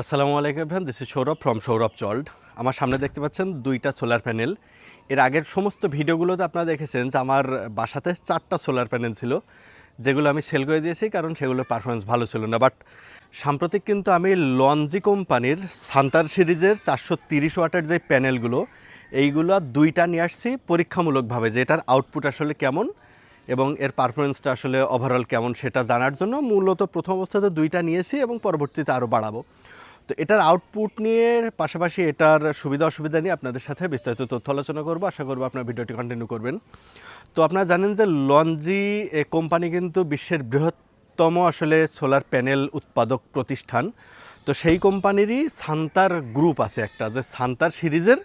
আসসালামু আলাইকুম everyone this is Sourav from Sourav sold. আমার সামনে দেখতে পাচ্ছেন দুইটা সোলার প্যানেল এর আগের সমস্ত ভিডিওগুলোতে আপনারা দেখেছেন যে আমার বাসাতে চারটা সোলার প্যানেল ছিল, যেগুলো আমি সেল করে দিয়েছি কারণ সেগুলোর পারফরমেন্স ভালো ছিল না। বাট সাম্প্রতিক কিন্তু আমি লঞ্জি কোম্পানির সান্তার সিরিজের চারশো তিরিশ ওয়াটের যে প্যানেলগুলো এইগুলো দুইটা নিয়ে আসছি পরীক্ষামূলকভাবে যে এটার আউটপুট আসলে কেমন এবং এর পারফরমেন্সটা আসলে ওভারঅল কেমন সেটা জানার জন্য মূলত প্রথম অবস্থাতে দুইটা নিয়েছি এবং পরবর্তীতে আরও বাড়াবো। তো এটার আউটপুট নিয়ে পাশাপাশি এটার সুবিধা অসুবিধা নিয়ে আপনাদের সাথে বিস্তারিত তথ্য আলোচনা করব। আশা করব আপনার ভিডিওটি কন্টিনিউ করবেন। তো আপনারা জানেন যে লঞ্জি এ কোম্পানি কিন্তু বিশ্বের বৃহত্তম আসলে সোলার প্যানেল উৎপাদক প্রতিষ্ঠান। তো সেই কোম্পানিরই সান্তার গ্রুপ আছে একটা, যে সান্তার সিরিজের।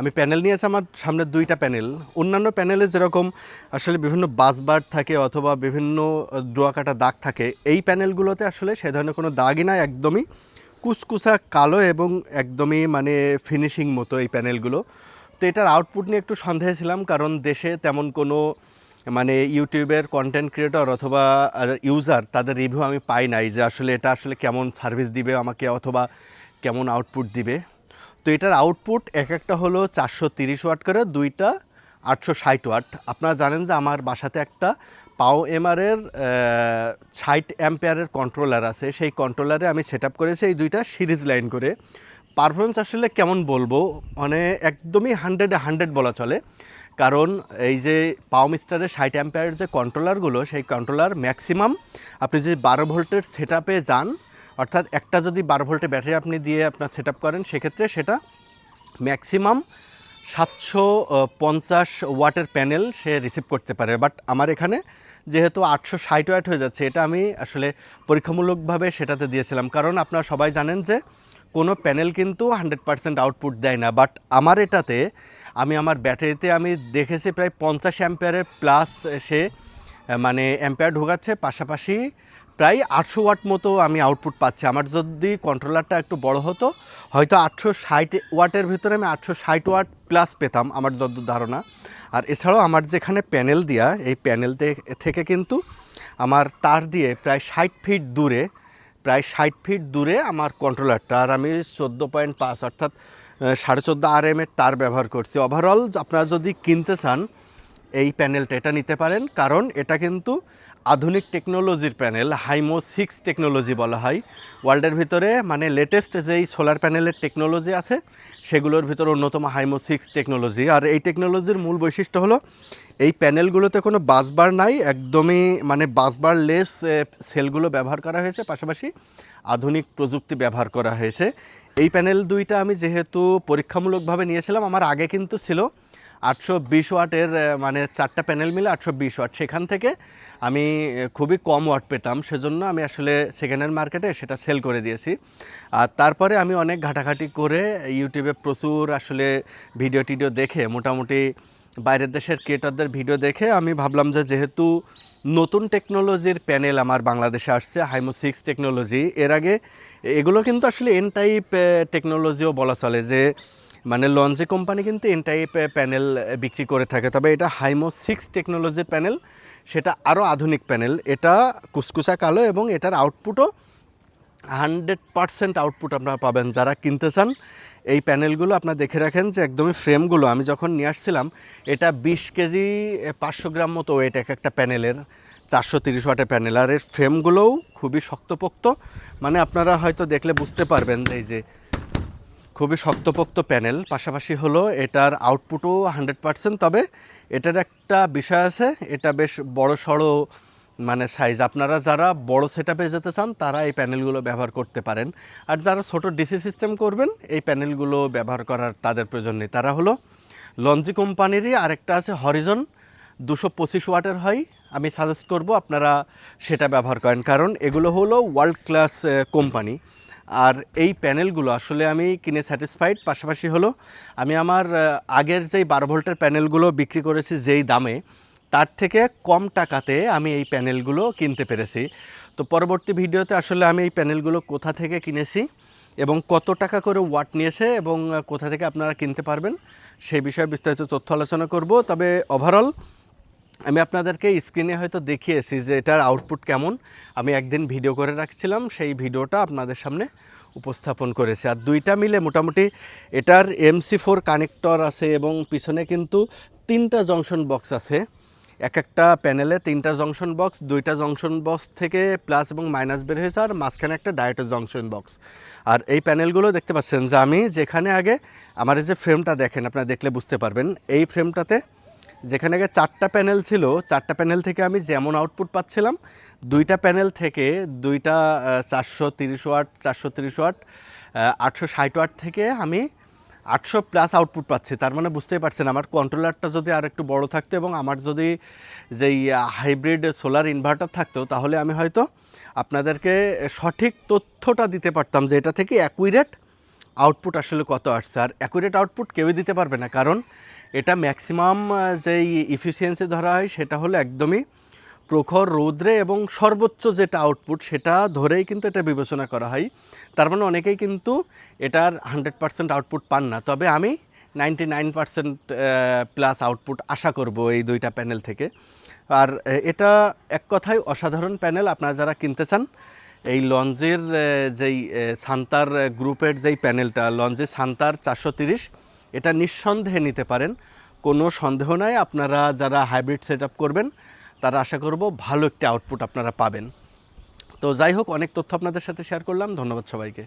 আমি প্যানেল নিয়েছি আমার সামনে দুইটা প্যানেল অন্যান্য প্যানেলে যেরকম আসলে বিভিন্ন বাসবার থাকে অথবা বিভিন্ন ডোয়াকাটা দাগ থাকে, এই প্যানেলগুলোতে আসলে সে ধরনের কোনো দাগই নাই একদমই। কুচকুচা কালো এবং একদমই মানে ফিনিশিং মতো এই প্যানেলগুলো। তো এটার আউটপুট নিয়ে একটু সন্দেহে ছিলাম, কারণ দেশে তেমন কোনো মানে ইউটিউবের কন্টেন্ট ক্রিয়েটর অথবা ইউজার তাদের রিভিউ আমি পাই নাই যে আসলে এটা আসলে কেমন সার্ভিস দিবে আমাকে অথবা কেমন আউটপুট দিবে। তো এটার আউটপুট এক একটা হলো চারশো তিরিশ ওয়াট করে, দুইটা আটশো ষাট ওয়াট। আপনারা জানেন যে আমার বাসাতে একটা পাও এমআরের ষাট অ্যাম্পেয়ারের কন্ট্রোলার আছে। সেই কন্ট্রোলারে আমি সেট আপ করেছি এই দুইটা সিরিজ লাইন করে। পারফরমেন্স আসলে কেমন বলব? মানে একদমই হান্ড্রেডে হান্ড্রেড বলা চলে। কারণ এই যে পাও মিস্টারের ষাট অ্যাম্পেয়ারের যে কন্ট্রোলারগুলো সেই কন্ট্রোলার ম্যাক্সিমাম আপনি যদি বারো ভোল্টের সেট যান, অর্থাৎ একটা যদি বারো ভোল্টের ব্যাটারি আপনি দিয়ে আপনার সেট আপ করেন, সেক্ষেত্রে সেটা ম্যাক্সিমাম সাতশো পঞ্চাশ ওয়াটের প্যানেল সে রিসিভ করতে পারে। বাট আমার এখানে যেহেতু আটশো ষাট ওয়াট হয়ে যাচ্ছে, এটা আমি আসলে পরীক্ষামূলকভাবে সেটাতে দিয়েছিলাম। কারণ আপনারা সবাই জানেন যে কোনো প্যানেল কিন্তু হান্ড্রেড পার্সেন্ট আউটপুট দেয় না। বাট আমার এটাতে আমি আমার ব্যাটারিতে আমি দেখেছি প্রায় পঞ্চাশ অ্যাম্পেয়ারের প্লাস সে মানে অ্যাম্পেয়ার ঢোকাচ্ছে। পাশাপাশি প্রায় আটশো ওয়াট মতো আমি আউটপুট পাচ্ছি। আমার যদি কন্ট্রোলারটা একটু বড় হতো, হয়তো আটশো ষাট ওয়াটের ভিতরে আমি আটশো ষাট ওয়াট প্লাস পেতাম, আমার যত ধারণা। আর এছাড়াও আমার যেখানে প্যানেল দেওয়া এই প্যানেল থেকে কিন্তু আমার তার দিয়ে প্রায় ষাট ফিট দূরে, প্রায় ষাট ফিট দূরে আমার কন্ট্রোলারটা আর আমি চোদ্দ পয়েন্ট পাঁচ অর্থাৎ সাড়ে চোদ্দ আর এম এর তার ব্যবহার করছি। ওভারঅল আপনারা যদি কিনতে চান, এই প্যানেলটা এটা নিতে পারেন। কারণ এটা কিন্তু আধুনিক টেকনোলজির প্যানেল হাইমো সিক্স টেকনোলজি বলা হয়। ওয়ার্ল্ডের ভিতরে মানে লেটেস্ট যেই সোলার প্যানেলের টেকনোলজি আছে, সেগুলোর ভিতরে অন্যতম হাইমো সিক্স টেকনোলজি আর এই টেকনোলজির মূল বৈশিষ্ট্য হলো, এই প্যানেলগুলোতে কোনো বাসবার নাই, একদমই মানে বাসবার লেস সেলগুলো ব্যবহার করা হয়েছে। পাশাপাশি আধুনিক প্রযুক্তি ব্যবহার করা হয়েছে। এই প্যানেল দুইটা আমি যেহেতু পরীক্ষামূলকভাবে নিয়েছিলাম, আমার আগে কিন্তু ছিল। আটশো বিশ ওয়াটের মানে চারটা প্যানেল মিলে আটশো বিশ ওয়াট। সেখান থেকে আমি খুবই কম ওয়াট পেতাম, সেজন্য আমি আসলে সেকেন্ড হ্যান্ড মার্কেটে সেটা সেল করে দিয়েছি। আর তারপরে আমি অনেক ঘাটাঘাটি করে ইউটিউবে প্রচুর আসলে ভিডিও টিডিও দেখে, মোটামুটি বাইরের দেশের ক্রিয়েটারদের ভিডিও দেখে আমি ভাবলাম যে যেহেতু নতুন টেকনোলজির প্যানেল আমার বাংলাদেশে আসছে হাইমো সিক্স টেকনোলজি এর আগে এগুলো কিন্তু আসলে এন টাইপ টেকনোলজিও বলা চলে যে মানে লঞ্চে কোম্পানি কিন্তু এন টাইপ প্যানেল বিক্রি করে থাকে। তবে এটা হাইমো সিক্স টেকনোলজির প্যানেল, সেটা আরও আধুনিক প্যানেল। এটা কুসকুচা কালো এবং এটার আউটপুটও হান্ড্রেড পারসেন্ট আউটপুট আপনারা পাবেন। যারা কিনতে চান, এই প্যানেলগুলো আপনারা দেখে রাখেন যে একদমই ফ্রেমগুলো। আমি যখন নিয়ে আসছিলাম, এটা বিশ কেজি পাঁচশো গ্রাম মতো ওয়েট এক একটা প্যানেলের, চারশো তিরিশ ওয়াটের প্যানেল। আর এর ফ্রেমগুলোও খুবই শক্তপোক্ত। মানে আপনারা হয়তো দেখলে বুঝতে পারবেন এই যে খুবই শক্তপোক্ত প্যানেল, পাশাপাশি হলো এটার আউটপুটও হান্ড্রেড পারসেন্ট তবে এটার একটা বিষয় আছে, এটা বেশ বড় সড়ো মানে সাইজ আপনারা যারা বড় সেট যেতে চান, তারা এই প্যানেলগুলো ব্যবহার করতে পারেন। আর যারা ছোট ডিসি সিস্টেম করবেন, এই প্যানেলগুলো ব্যবহার করার তাদের প্রয়োজন নেই। তারা হলো লঞ্জি কোম্পানিরই আরেকটা আছে হরিজন দুশো পঁচিশ ওয়াটের হয়। আমি সাজেস্ট করব আপনারা সেটা ব্যবহার করেন, কারণ এগুলো হলো ওয়ার্ল্ড ক্লাস কোম্পানি। আর এই প্যানেলগুলো আসলে আমি কিনে স্যাটিসফাইড পাশাপাশি হলো, আমি আমার আগের যেই বারো ভোল্টের প্যানেলগুলো বিক্রি করেছি যেই দামে, তার থেকে কম টাকাতে আমি এই প্যানেলগুলো কিনতে পেরেছি। তো পরবর্তী ভিডিওতে আসলে আমি এই প্যানেলগুলো কোথা থেকে কিনেছি এবং কত টাকা করে ওয়াট নিয়েছে এবং কোথা থেকে আপনারা কিনতে পারবেন, সেই বিষয়ে বিস্তারিত তথ্য আলোচনা করব। তবে ওভারঅল আমি আপনাদেরকে স্ক্রিনে হয়তো দেখিয়েছি যে এটার আউটপুট কেমন। আমি একদিন ভিডিও করে রাখছিলাম, সেই ভিডিওটা আপনাদের সামনে উপস্থাপন করেছে। আর দুইটা মিলে মোটামুটি এটার এমসি ফোর কানেক্টর আছে এবং পিছনে কিন্তু তিনটা জংশন বক্স আছে। এক একটা প্যানেলে তিনটা জংশন বক্স দুইটা জংশন বক্স থেকে প্লাস এবং মাইনাস বের হয়েছে আর মাঝখানে একটা ডায়েটের জংশন বক্স আর এই প্যানেলগুলো দেখতে পাচ্ছেন যে আমি যেখানে আগে আমার এই যে ফ্রেমটা দেখেন, আপনারা দেখলে বুঝতে পারবেন। এই ফ্রেমটাতে যেখানে আগে চারটা প্যানেল ছিল, চারটা প্যানেল থেকে আমি যেমন আউটপুট পাচ্ছিলাম, দুইটা প্যানেল থেকে দুইটা চারশো তিরিশ ওয়াট, চারশো তিরিশ ওয়াট আটশো ষাট ওয়াট থেকে আমি আটশো প্লাস আউটপুট পাচ্ছি। তার মানে বুঝতেই পারছেন, আমার কন্ট্রোলারটা যদি আর একটু বড় থাকতো এবং আমার যদি যেই হাইব্রিড সোলার ইনভার্টার থাকতো, তাহলে আমি হয়তো আপনাদেরকে সঠিক তথ্যটা দিতে পারতাম যে এটা থেকে অ্যাকুইরেট আউটপুট আসলে কত আসছে। আর অ্যাকুরেট আউটপুট কেউই দিতে পারবে না, কারণ এটা ম্যাক্সিমাম যেই ইফিসিয়েন্সি ধরা হয় সেটা হলো একদমই প্রখর রৌদ্রে এবং সর্বোচ্চ যেটা আউটপুট সেটা ধরেই কিন্তু এটা বিবেচনা করা হয়। তার মানে অনেকেই কিন্তু এটার হান্ড্রেড পার্সেন্ট আউটপুট পান না। তবে আমি ninety nine percent plus output আশা করব এই দুইটা প্যানেল থেকে। আর এটা এক কথায় অসাধারণ প্যানেল আপনারা যারা কিনতে চান, এই লঞ্জের যেই সান্তার গ্রুপের যেই প্যানেলটা লঞ্জে সান্তার চারশো তিরিশ এটা নিঃসন্দেহে নিতে পারেন। কোনো সন্দেহ নাই, আপনারা যারা হাইব্রিড সেট করবেন, তারা আশা করব ভালো একটি আউটপুট আপনারা পাবেন। তো যাই হোক, অনেক তথ্য আপনাদের সাথে শেয়ার করলাম, ধন্যবাদ সবাইকে।